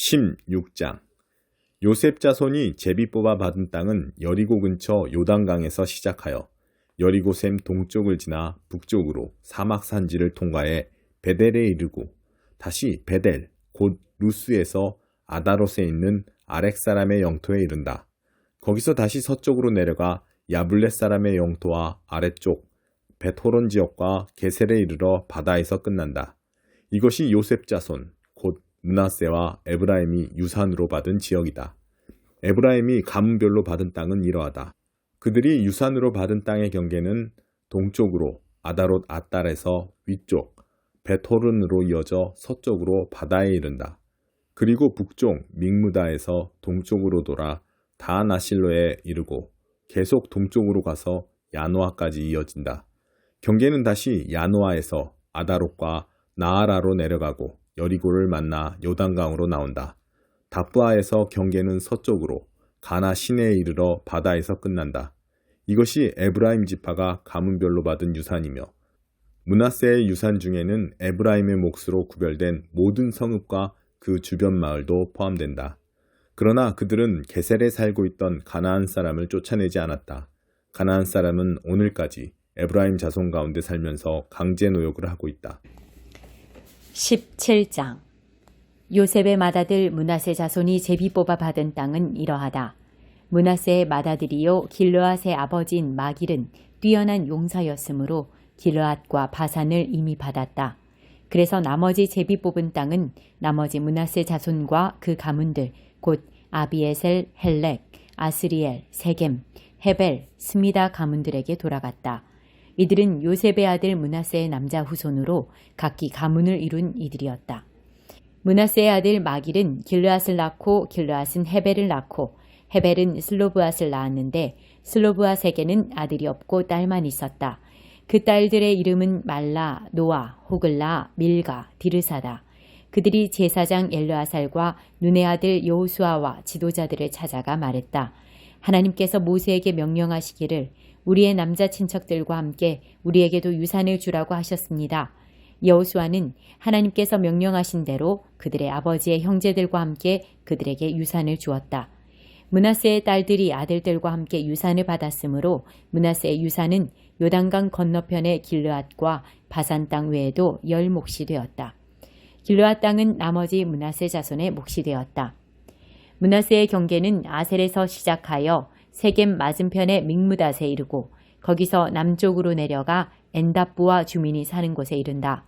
16장 요셉 자손이 제비 뽑아 받은 땅은 여리고 근처 요단강에서 시작하여 여리고샘 동쪽을 지나 북쪽으로 사막 산지를 통과해 베델에 이르고 다시 베델 곧 루스에서 아다롯에 있는 아렉 사람의 영토에 이른다. 거기서 다시 서쪽으로 내려가 야블렛 사람의 영토와 아래쪽 베토론 지역과 게셀에 이르러 바다에서 끝난다. 이것이 요셉 자손 곧 문하세와 에브라임이 유산으로 받은 지역이다. 에브라임이 가문별로 받은 땅은 이러하다. 그들이 유산으로 받은 땅의 경계는 동쪽으로 아다롯 아딸에서 위쪽 베토른으로 이어져 서쪽으로 바다에 이른다. 그리고 북쪽 믹무다에서 동쪽으로 돌아 다나실로에 이르고 계속 동쪽으로 가서 야노아까지 이어진다. 경계는 다시 야노아에서 아다롯과 나아라로 내려가고 여리고를 만나 요단강으로 나온다. 다부아에서 경계는 서쪽으로 가나 시내에 이르러 바다에서 끝난다. 이것이 에브라임 지파가 가문별로 받은 유산이며 문하세의 유산 중에는 에브라임의 몫으로 구별된 모든 성읍과 그 주변 마을도 포함된다. 그러나 그들은 게셀에 살고 있던 가나안 사람을 쫓아내지 않았다. 가나안 사람은 오늘까지 에브라임 자손 가운데 살면서 강제 노역을 하고 있다. 17장 요셉의 맏아들 문하세 자손이 제비 뽑아 받은 땅은 이러하다. 문하세의 맏아들이요 길르앗의 아버지인 마길은 뛰어난 용사였으므로 길르앗과 바산을 이미 받았다. 그래서 나머지 제비 뽑은 땅은 나머지 문하세 자손과 그 가문들 곧 아비에셀, 헬렉, 아스리엘, 세겜, 헤벨, 스미다 가문들에게 돌아갔다. 이들은 요셉의 아들 문하세의 남자 후손으로 각기 가문을 이룬 이들이었다. 문하세의 아들 마길은 길르앗을 낳고 길르앗은 헤벨을 낳고 헤벨은 슬로브앗을 낳았는데 슬로브앗에게는 아들이 없고 딸만 있었다. 그 딸들의 이름은 말라, 노아, 호글라, 밀가, 디르사다. 그들이 제사장 엘르아살과 눈의 아들 여호수아와 지도자들을 찾아가 말했다. 하나님께서 모세에게 명령하시기를 우리의 남자 친척들과 함께 우리에게도 유산을 주라고 하셨습니다. 여호수아는 하나님께서 명령하신 대로 그들의 아버지의 형제들과 함께 그들에게 유산을 주었다. 문하세의 딸들이 아들들과 함께 유산을 받았으므로 문하세의 유산은 요단강 건너편의 길르앗과 바산 땅 외에도 열 몫이 되었다. 길르앗 땅은 나머지 문하세 자손의 몫이 되었다. 문하세의 경계는 아셀에서 시작하여 세겜 맞은편의 믹무닷에 이르고 거기서 남쪽으로 내려가 엔다부와 주민이 사는 곳에 이른다.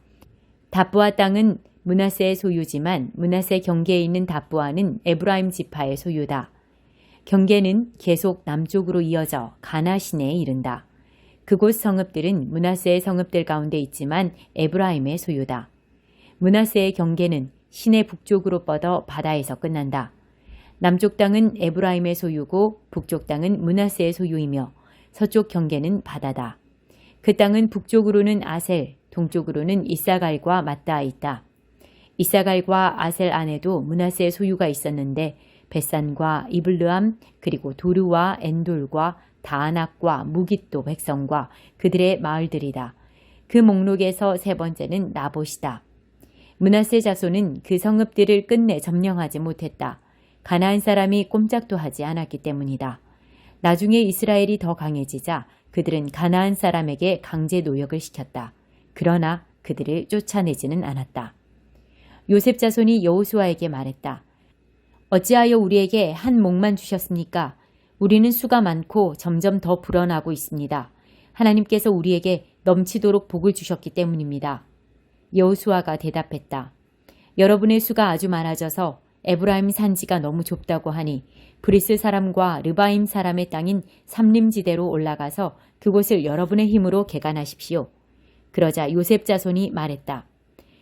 다부아 땅은 문하세의 소유지만 문하세 경계에 있는 다부아는 에브라임 지파의 소유다. 경계는 계속 남쪽으로 이어져 가나 시내에 이른다. 그곳 성읍들은 문하세의 성읍들 가운데 있지만 에브라임의 소유다. 문하세의 경계는 시내 북쪽으로 뻗어 바다에서 끝난다. 남쪽 땅은 에브라임의 소유고 북쪽 땅은 문하세의 소유이며 서쪽 경계는 바다다. 그 땅은 북쪽으로는 아셀, 동쪽으로는 이사갈과 맞닿아 있다. 이사갈과 아셀 안에도 문하세의 소유가 있었는데 벳산과 이블르암 그리고 도르와 엔돌과 다안악과 무깃도 백성과 그들의 마을들이다. 그 목록에서 세 번째는 나봇이다. 문하세 자손은 그 성읍들을 끝내 점령하지 못했다. 가나안 사람이 꼼짝도 하지 않았기 때문이다. 나중에 이스라엘이 더 강해지자 그들은 가나안 사람에게 강제 노역을 시켰다. 그러나 그들을 쫓아내지는 않았다. 요셉 자손이 여호수아에게 말했다. 어찌하여 우리에게 한 목만 주셨습니까? 우리는 수가 많고 점점 더 불어나고 있습니다. 하나님께서 우리에게 넘치도록 복을 주셨기 때문입니다. 여호수아가 대답했다. 여러분의 수가 아주 많아져서 에브라임 산지가 너무 좁다고 하니 브리스 사람과 르바임 사람의 땅인 삼림지대로 올라가서 그곳을 여러분의 힘으로 개간하십시오. 그러자 요셉 자손이 말했다.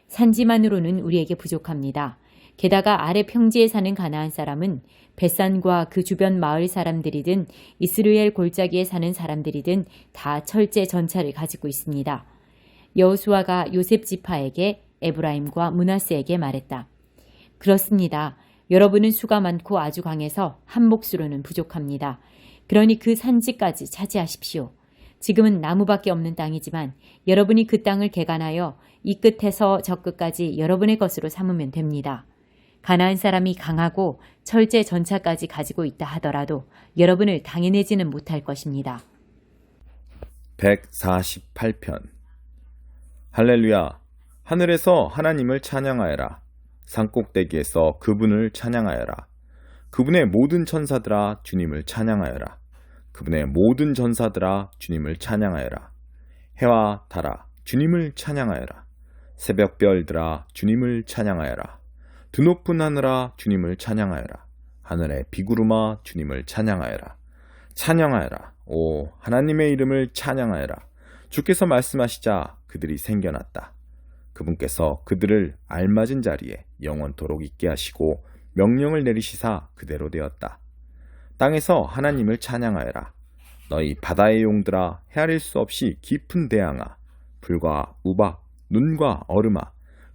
산지만으로는 우리에게 부족합니다. 게다가 아래 평지에 사는 가나안 사람은 벳산과 그 주변 마을 사람들이든 이스르엘 골짜기에 사는 사람들이든 다 철제 전차를 가지고 있습니다. 여호수아가 요셉 지파에게 에브라임과 문하스에게 말했다. 그렇습니다. 여러분은 수가 많고 아주 강해서 한 몫으로는 부족합니다. 그러니 그 산지까지 차지하십시오. 지금은 나무밖에 없는 땅이지만 여러분이 그 땅을 개간하여 이 끝에서 저 끝까지 여러분의 것으로 삼으면 됩니다. 가나안 사람이 강하고 철제 전차까지 가지고 있다 하더라도 여러분을 당해내지는 못할 것입니다. 148편 할렐루야 하늘에서 하나님을 찬양하여라 산꼭대기에서 그분을 찬양하여라. 그분의 모든 천사들아 주님을 찬양하여라. 그분의 모든 전사들아 주님을 찬양하여라. 해와 달아 주님을 찬양하여라. 새벽별들아 주님을 찬양하여라. 드높은 하늘아 주님을 찬양하여라. 하늘의 비구름아 주님을 찬양하여라. 찬양하여라. 오 하나님의 이름을 찬양하여라. 주께서 말씀하시자 그들이 생겨났다 그분께서 그들을 알맞은 자리에 영원토록 있게 하시고 명령을 내리시사 그대로 되었다. 땅에서 하나님을 찬양하여라. 너희 바다의 용들아 헤아릴 수 없이 깊은 대양아 불과 우박 눈과 얼음아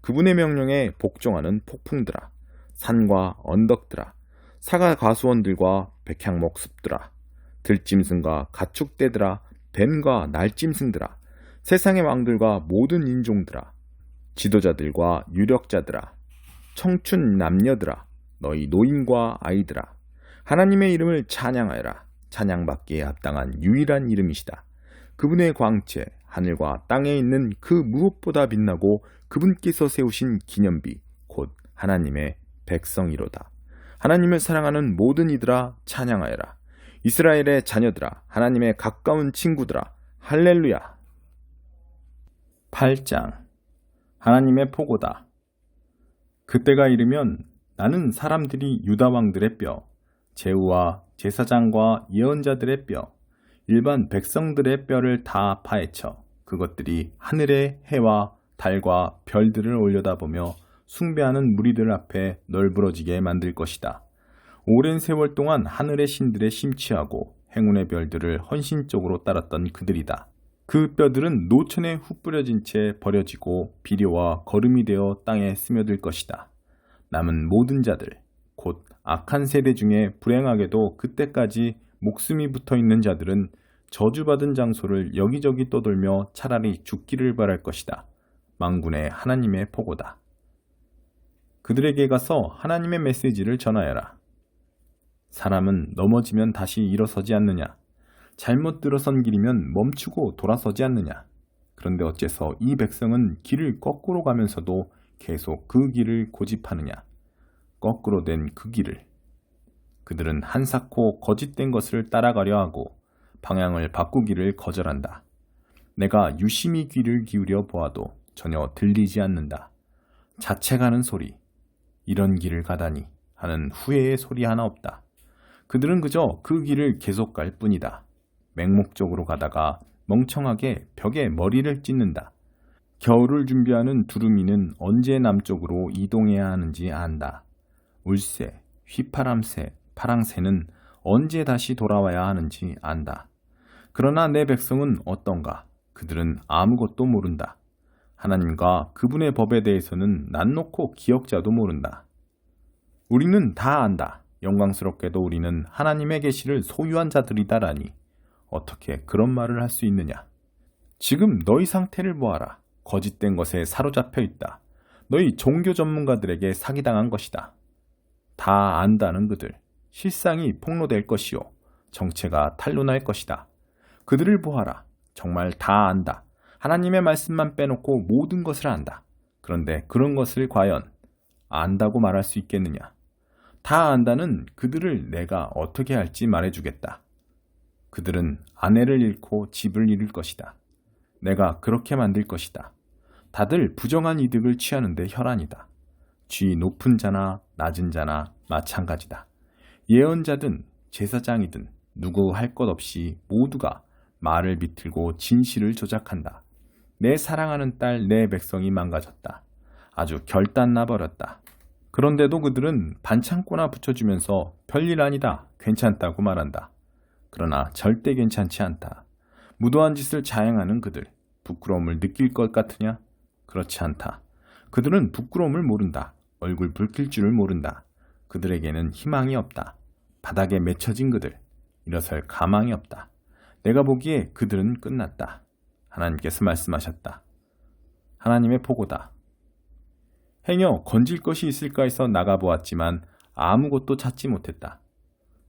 그분의 명령에 복종하는 폭풍들아 산과 언덕들아 사가 가수원들과 백향목 숲들아 들짐승과 가축대들아 뱀과 날짐승들아 세상의 왕들과 모든 인종들아 지도자들과 유력자들아 청춘 남녀들아 너희 노인과 아이들아 하나님의 이름을 찬양하여라. 찬양받기에 합당한 유일한 이름이시다. 그분의 광채 하늘과 땅에 있는 그 무엇보다 빛나고 그분께서 세우신 기념비 곧 하나님의 백성이로다. 하나님을 사랑하는 모든 이들아 찬양하여라. 이스라엘의 자녀들아 하나님의 가까운 친구들아 할렐루야. 8장 하나님의 포고다 그때가 이르면 나는 사람들이 유다 왕들의 뼈 제후와 제사장과 예언자들의 뼈 일반 백성들의 뼈를 다 파헤쳐 그것들이 하늘의 해와 달과 별들을 올려다보며 숭배하는 무리들 앞에 널브러지게 만들 것이다. 오랜 세월 동안 하늘의 신들에 심취하고 행운의 별들을 헌신적으로 따랐던 그들이다. 그 뼈들은 노천에 후 뿌려진 채 버려지고 비료와 거름이 되어 땅에 스며들 것이다. 남은 모든 자들, 곧 악한 세대 중에 불행하게도 그때까지 목숨이 붙어 있는 자들은 저주받은 장소를 여기저기 떠돌며 차라리 죽기를 바랄 것이다. 망군의 하나님의 포고다. 그들에게 가서 하나님의 메시지를 전하여라. 사람은 넘어지면 다시 일어서지 않느냐? 잘못 들어선 길이면 멈추고 돌아서지 않느냐? 그런데 어째서 이 백성은 길을 거꾸로 가면서도 계속 그 길을 고집하느냐? 거꾸로 된 그 길을. 그들은 한사코 거짓된 것을 따라가려 하고 방향을 바꾸기를 거절한다. 내가 유심히 귀를 기울여 보아도 전혀 들리지 않는다. 자체 가는 소리, 이런 길을 가다니 하는 후회의 소리 하나 없다. 그들은 그저 그 길을 계속 갈 뿐이다. 맹목적으로 가다가 멍청하게 벽에 머리를 찢는다. 겨울을 준비하는 두루미는 언제 남쪽으로 이동해야 하는지 안다. 울새, 휘파람새, 파랑새는 언제 다시 돌아와야 하는지 안다. 그러나 내 백성은 어떤가? 그들은 아무것도 모른다. 하나님과 그분의 법에 대해서는 난 놓고 기억자도 모른다. 우리는 다 안다. 영광스럽게도 우리는 하나님의 계시를 소유한 자들이다라니 어떻게 그런 말을 할 수 있느냐? 지금 너희 상태를 보아라. 거짓된 것에 사로잡혀 있다. 너희 종교 전문가들에게 사기당한 것이다. 다 안다는 그들. 실상이 폭로될 것이요. 정체가 탄로날 것이다. 그들을 보아라. 정말 다 안다. 하나님의 말씀만 빼놓고 모든 것을 안다. 그런데 그런 것을 과연 안다고 말할 수 있겠느냐? 다 안다는 그들을 내가 어떻게 할지 말해주겠다. 그들은 아내를 잃고 집을 잃을 것이다. 내가 그렇게 만들 것이다. 다들 부정한 이득을 취하는데 혈안이다. 쥐 높은 자나 낮은 자나 마찬가지다. 예언자든 제사장이든 누구 할 것 없이 모두가 말을 비틀고 진실을 조작한다. 내 사랑하는 딸 내 백성이 망가졌다. 아주 결단 나 버렸다. 그런데도 그들은 반창고나 붙여주면서 별일 아니다, 괜찮다고 말한다. 그러나 절대 괜찮지 않다. 무도한 짓을 자행하는 그들, 부끄러움을 느낄 것 같으냐? 그렇지 않다. 그들은 부끄러움을 모른다. 얼굴 붉힐 줄을 모른다. 그들에게는 희망이 없다. 바닥에 맺혀진 그들, 일어설 가망이 없다. 내가 보기에 그들은 끝났다. 하나님께서 말씀하셨다. 하나님의 포고다. 행여 건질 것이 있을까 해서 나가보았지만 아무것도 찾지 못했다.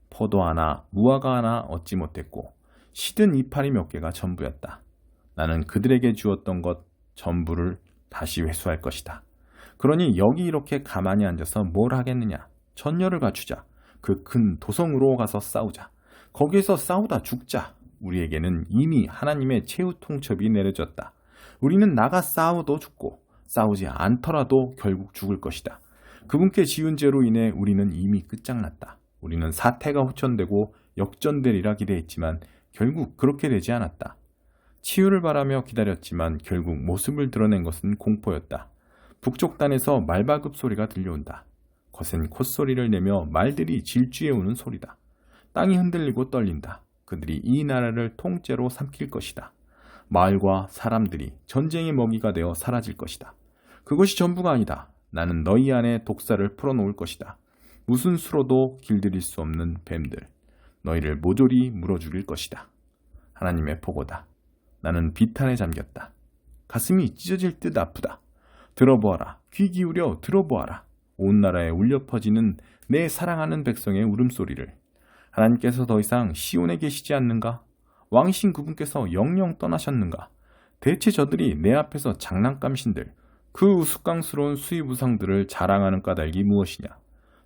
포도 하나, 무화과 하나 얻지 못했고 시든 이파리 몇 개가 전부였다. 나는 그들에게 주었던 것 전부를 다시 회수할 것이다. 그러니 여기 이렇게 가만히 앉아서 뭘 하겠느냐? 전열을 갖추자. 그 큰 도성으로 가서 싸우자. 거기에서 싸우다 죽자. 우리에게는 이미 하나님의 최후 통첩이 내려졌다. 우리는 나가 싸워도 죽고 싸우지 않더라도 결국 죽을 것이다. 그분께 지은 죄로 인해 우리는 이미 끝장났다. 우리는 사태가 후천되고 역전되리라 기대했지만 결국 그렇게 되지 않았다. 치유를 바라며 기다렸지만 결국 모습을 드러낸 것은 공포였다. 북쪽 단에서 말바급 소리가 들려온다. 거센 콧소리를 내며 말들이 질주해 오는 소리다. 땅이 흔들리고 떨린다. 그들이 이 나라를 통째로 삼킬 것이다. 마을과 사람들이 전쟁의 먹이가 되어 사라질 것이다. 그것이 전부가 아니다. 나는 너희 안에 독사를 풀어놓을 것이다. 무슨 수로도 길들일 수 없는 뱀들. 너희를 모조리 물어 죽일 것이다. 하나님의 보고다. 나는 비탄에 잠겼다. 가슴이 찢어질 듯 아프다. 들어보아라. 귀 기울여 들어보아라. 온 나라에 울려 퍼지는 내 사랑하는 백성의 울음소리를. 하나님께서 더 이상 시온에 계시지 않는가? 왕신 그분께서 영영 떠나셨는가? 대체 저들이 내 앞에서 장난감신들, 그 우스꽝스러운 수입 우상들을 자랑하는 까닭이 무엇이냐?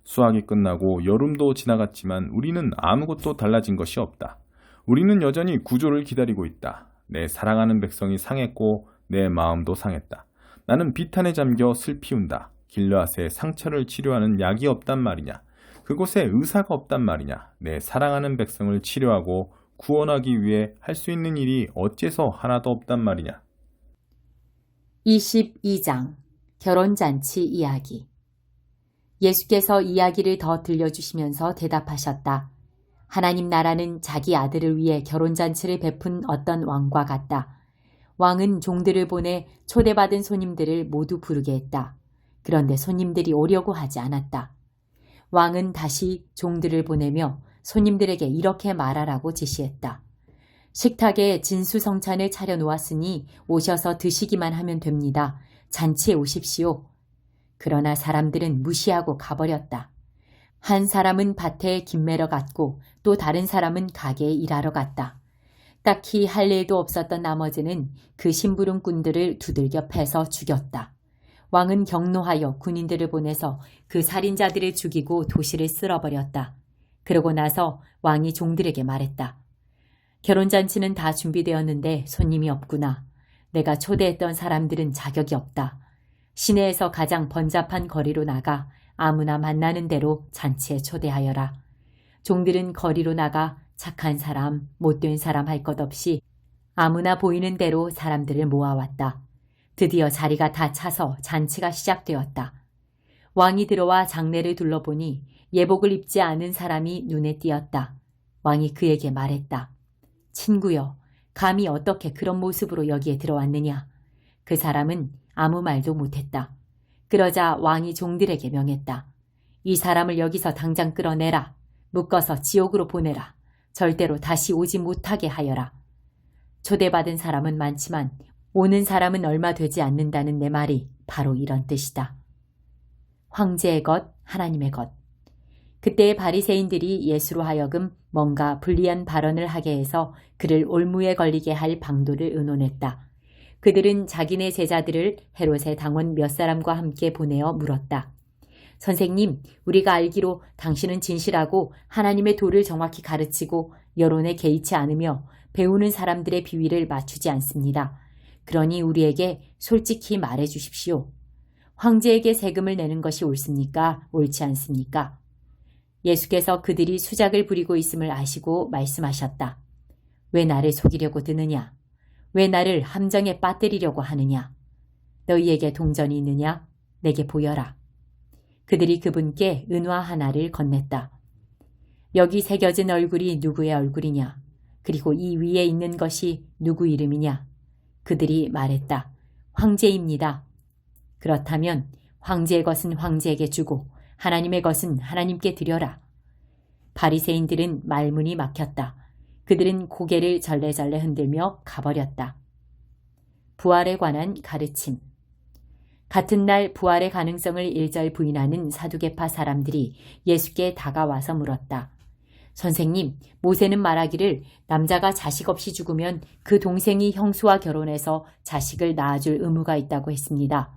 수학이 끝나고 여름도 지나갔지만 우리는 아무것도 달라진 것이 없다. 우리는 여전히 구조를 기다리고 있다. 내 사랑하는 백성이 상했고 내 마음도 상했다. 나는 비탄에 잠겨 슬피 운다. 길르앗의 상처를 치료하는 약이 없단 말이냐? 그곳에 의사가 없단 말이냐? 내 사랑하는 백성을 치료하고 구원하기 위해 할 수 있는 일이 어째서 하나도 없단 말이냐? 22장 결혼잔치 이야기 예수께서 이야기를 더 들려주시면서 대답하셨다. 하나님 나라는 자기 아들을 위해 결혼잔치를 베푼 어떤 왕과 같다. 왕은 종들을 보내 초대받은 손님들을 모두 부르게 했다. 그런데 손님들이 오려고 하지 않았다. 왕은 다시 종들을 보내며 손님들에게 이렇게 말하라고 지시했다. 식탁에 진수성찬을 차려놓았으니 오셔서 드시기만 하면 됩니다. 잔치에 오십시오. 그러나 사람들은 무시하고 가버렸다. 한 사람은 밭에 김매러 갔고 또 다른 사람은 가게에 일하러 갔다. 딱히 할 일도 없었던 나머지는 그 심부름꾼들을 두들겨 패서 죽였다. 왕은 경노하여 군인들을 보내서 그 살인자들을 죽이고 도시를 쓸어버렸다. 그러고 나서 왕이 종들에게 말했다. 결혼잔치는 다 준비되었는데 손님이 없구나. 내가 초대했던 사람들은 자격이 없다. 시내에서 가장 번잡한 거리로 나가 아무나 만나는 대로 잔치에 초대하여라. 종들은 거리로 나가 착한 사람, 못된 사람 할 것 없이 아무나 보이는 대로 사람들을 모아왔다. 드디어 자리가 다 차서 잔치가 시작되었다. 왕이 들어와 장례를 둘러보니 예복을 입지 않은 사람이 눈에 띄었다. 왕이 그에게 말했다. 친구여, 감히 어떻게 그런 모습으로 여기에 들어왔느냐? 그 사람은 아무 말도 못했다. 그러자 왕이 종들에게 명했다. 이 사람을 여기서 당장 끌어내라. 묶어서 지옥으로 보내라. 절대로 다시 오지 못하게 하여라. 초대받은 사람은 많지만 오는 사람은 얼마 되지 않는다는 내 말이 바로 이런 뜻이다. 황제의 것, 하나님의 것. 그때 바리새인들이 예수로 하여금 뭔가 불리한 발언을 하게 해서 그를 올무에 걸리게 할 방도를 의논했다. 그들은 자기네 제자들을 헤롯의 당원 몇 사람과 함께 보내어 물었다. 선생님, 우리가 알기로 당신은 진실하고 하나님의 도를 정확히 가르치고 여론에 개의치 않으며 배우는 사람들의 비위를 맞추지 않습니다. 그러니 우리에게 솔직히 말해 주십시오. 황제에게 세금을 내는 것이 옳습니까? 옳지 않습니까? 예수께서 그들이 수작을 부리고 있음을 아시고 말씀하셨다. 왜 나를 속이려고 드느냐? 왜 나를 함정에 빠뜨리려고 하느냐? 너희에게 동전이 있느냐? 내게 보여라. 그들이 그분께 은화 하나를 건넸다. 여기 새겨진 얼굴이 누구의 얼굴이냐? 그리고 이 위에 있는 것이 누구 이름이냐? 그들이 말했다. 황제입니다. 그렇다면 황제의 것은 황제에게 주고 하나님의 것은 하나님께 드려라. 바리새인들은 말문이 막혔다. 그들은 고개를 절레절레 흔들며 가버렸다. 부활에 관한 가르침. 같은 날 부활의 가능성을 일절 부인하는 사두개파 사람들이 예수께 다가와서 물었다. 선생님, 모세는 말하기를 남자가 자식 없이 죽으면 그 동생이 형수와 결혼해서 자식을 낳아줄 의무가 있다고 했습니다.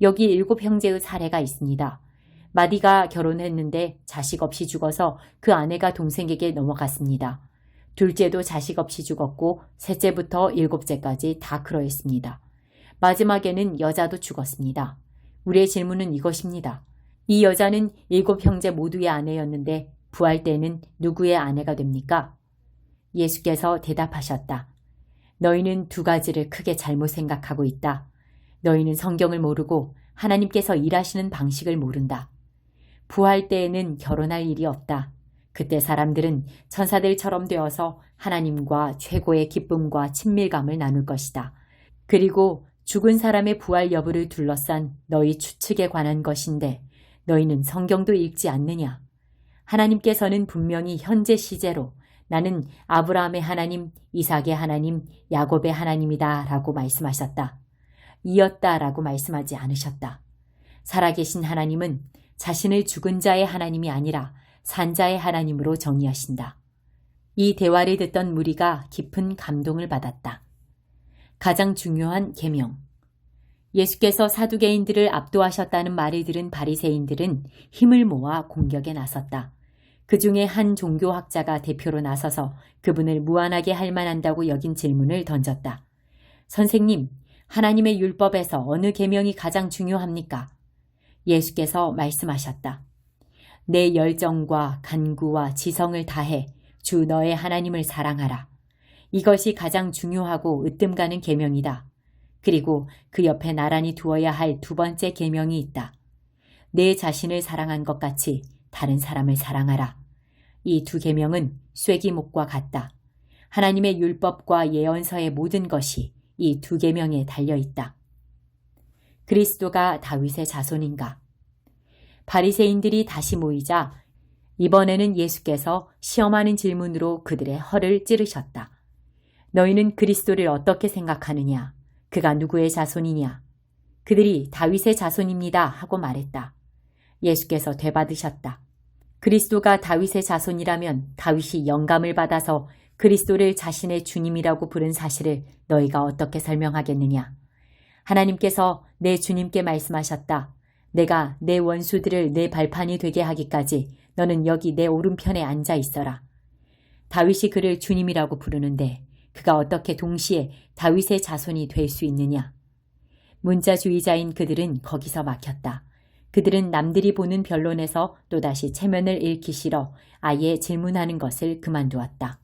여기 일곱 형제의 사례가 있습니다. 마디가 결혼했는데 자식 없이 죽어서 그 아내가 동생에게 넘어갔습니다. 둘째도 자식 없이 죽었고 셋째부터 일곱째까지 다 그러했습니다. 마지막에는 여자도 죽었습니다. 우리의 질문은 이것입니다. 이 여자는 일곱 형제 모두의 아내였는데 부활 때는 누구의 아내가 됩니까? 예수께서 대답하셨다. 너희는 두 가지를 크게 잘못 생각하고 있다. 너희는 성경을 모르고 하나님께서 일하시는 방식을 모른다. 부활 때에는 결혼할 일이 없다. 그때 사람들은 천사들처럼 되어서 하나님과 최고의 기쁨과 친밀감을 나눌 것이다. 그리고 죽은 사람의 부활 여부를 둘러싼 너희 추측에 관한 것인데 너희는 성경도 읽지 않느냐? 하나님께서는 분명히 현재 시제로 나는 아브라함의 하나님, 이삭의 하나님, 야곱의 하나님이다 라고 말씀하셨다. 이었다 라고 말씀하지 않으셨다. 살아계신 하나님은 자신을 죽은 자의 하나님이 아니라 산자의 하나님으로 정의하신다. 이 대화를 듣던 무리가 깊은 감동을 받았다. 가장 중요한 계명. 예수께서 사두개인들을 압도하셨다는 말을 들은 바리새인들은 힘을 모아 공격에 나섰다. 그 중에 한 종교학자가 대표로 나서서 그분을 무한하게 할 만한다고 여긴 질문을 던졌다. 선생님, 하나님의 율법에서 어느 계명이 가장 중요합니까? 예수께서 말씀하셨다. 내 열정과 간구와 지성을 다해 주 너의 하나님을 사랑하라. 이것이 가장 중요하고 으뜸 가는 계명이다. 그리고 그 옆에 나란히 두어야 할 두 번째 계명이 있다. 내 자신을 사랑한 것 같이 다른 사람을 사랑하라. 이 두 계명은 쐐기목과 같다. 하나님의 율법과 예언서의 모든 것이 이 두 계명에 달려 있다. 그리스도가 다윗의 자손인가? 바리새인들이 다시 모이자 이번에는 예수께서 시험하는 질문으로 그들의 허를 찌르셨다. 너희는 그리스도를 어떻게 생각하느냐? 그가 누구의 자손이냐? 그들이 다윗의 자손입니다 하고 말했다. 예수께서 되받으셨다. 그리스도가 다윗의 자손이라면 다윗이 영감을 받아서 그리스도를 자신의 주님이라고 부른 사실을 너희가 어떻게 설명하겠느냐? 하나님께서 내 주님께 말씀하셨다. 내가 내 원수들을 내 발판이 되게 하기까지 너는 여기 내 오른편에 앉아 있어라. 다윗이 그를 주님이라고 부르는데 그가 어떻게 동시에 다윗의 자손이 될 수 있느냐? 문자주의자인 그들은 거기서 막혔다. 그들은 남들이 보는 변론에서 또다시 체면을 잃기 싫어 아예 질문하는 것을 그만두었다.